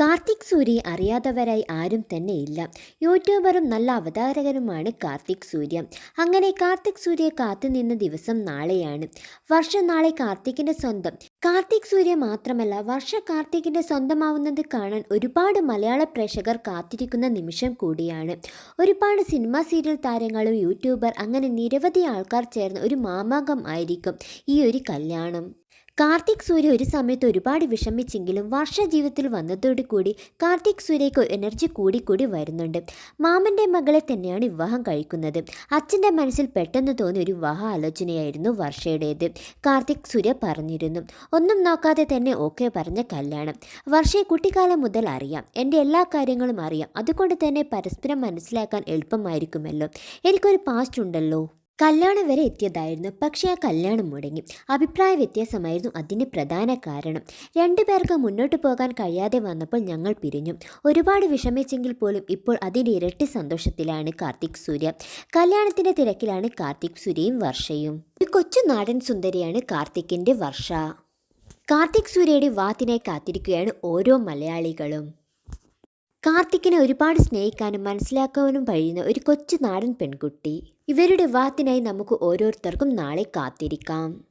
കാർത്തിക് സൂര്യ അറിയാത്തവരായി ആരും തന്നെ ഇല്ല യൂട്യൂബറും നല്ല അവതാരകനുമാണ് കാർത്തിക് സൂര്യ. അങ്ങനെ കാർത്തിക് സൂര്യ കാത്തുനിന്ന ദിവസം നാളെയാണ്. വർഷ നാളെ കാർത്തിക്കിന്റെ സ്വന്തം. കാർത്തിക് സൂര്യ മാത്രമല്ല വർഷ കാർത്തിക്കിന്റെ സ്വന്തമാവുന്നത് കാണാൻ ഒരുപാട് മലയാള പ്രേക്ഷകർ കാത്തിരിക്കുന്ന നിമിഷം കൂടിയാണ്. ഒരുപാട് സിനിമ സീരിയൽ താരങ്ങളും യൂട്യൂബർ അങ്ങനെ നിരവധി ആൾക്കാർ ചേർന്ന് ഒരു മാമാകം ആയിരിക്കും ഈ ഒരു കല്യാണം. കാർത്തിക് സൂര്യ ഒരു സമയത്ത് ഒരുപാട് വിഷമിച്ചെങ്കിലും വർഷ ജീവിതത്തിൽ വന്നതോടുകൂടി കാർത്തിക് സൂര്യയ്ക്ക് എനർജി കൂടിക്കൂടി കൂടി വരുന്നുണ്ട്. മാമന്റെ മകളെ തന്നെയാണ് വിവാഹം കഴിക്കുന്നത്. അച്ഛന്റെ മനസ്സിൽ പെട്ടെന്ന് തോന്നിയ ഒരു വിവാഹ ആലോചനയായിരുന്നു വർഷയുടേത്. കാർത്തിക് സൂര്യ പറഞ്ഞിരുന്നു. ഒന്നും നോക്കാതെ തന്നെ ഓക്കെ പറഞ്ഞ കല്യാണം. വർഷയെ കുട്ടിക്കാലം മുതൽ അറിയാം. എന്റെ എല്ലാ കാര്യങ്ങളും അറിയാം. അതുകൊണ്ട് തന്നെ പരസ്പരം മനസ്സിലാക്കാൻ എളുപ്പമായിരിക്കുമല്ലോ. എനിക്കൊരു പാസ്റ്റ് ഉണ്ടല്ലോ. കല്യാണം വരെ എത്തിയതായിരുന്നു. പക്ഷേ ആ കല്യാണം മുടങ്ങി. അഭിപ്രായ വ്യത്യാസമായിരുന്നു അതിന് പ്രധാന കാരണം. രണ്ടു പേർക്ക് മുന്നോട്ട് പോകാൻ കഴിയാതെ വന്നപ്പോൾ ഞങ്ങൾ പിരിഞ്ഞു. ഒരുപാട് വിഷമിച്ചെങ്കിൽ പോലും ഇപ്പോൾ അതിന്റെ ഇരട്ടി സന്തോഷത്തിലാണ് കാർത്തിക് സൂര്യ. കല്യാണത്തിന്റെ തിരക്കിലാണ് കാർത്തിക് സൂര്യയും വർഷയും. ഒരു കൊച്ചു നാടൻ സുന്ദരിയാണ് കാർത്തിക്കിന്റെ വർഷ. കാർത്തിക് സൂര്യയുടെ വാത്തിനായി കാത്തിരിക്കുകയാണ് ഓരോ മലയാളികളും. കാർത്തിക്കിനെ ഒരുപാട് സ്നേഹിക്കാനും മനസ്സിലാക്കാനും കഴിയുന്ന ഒരു കൊച്ചു നാടൻ പെൺകുട്ടി. ഇവരുടെ വിവാഹത്തിനായി നമുക്ക് ഓരോരുത്തർക്കും നാളെ കാത്തിരിക്കാം.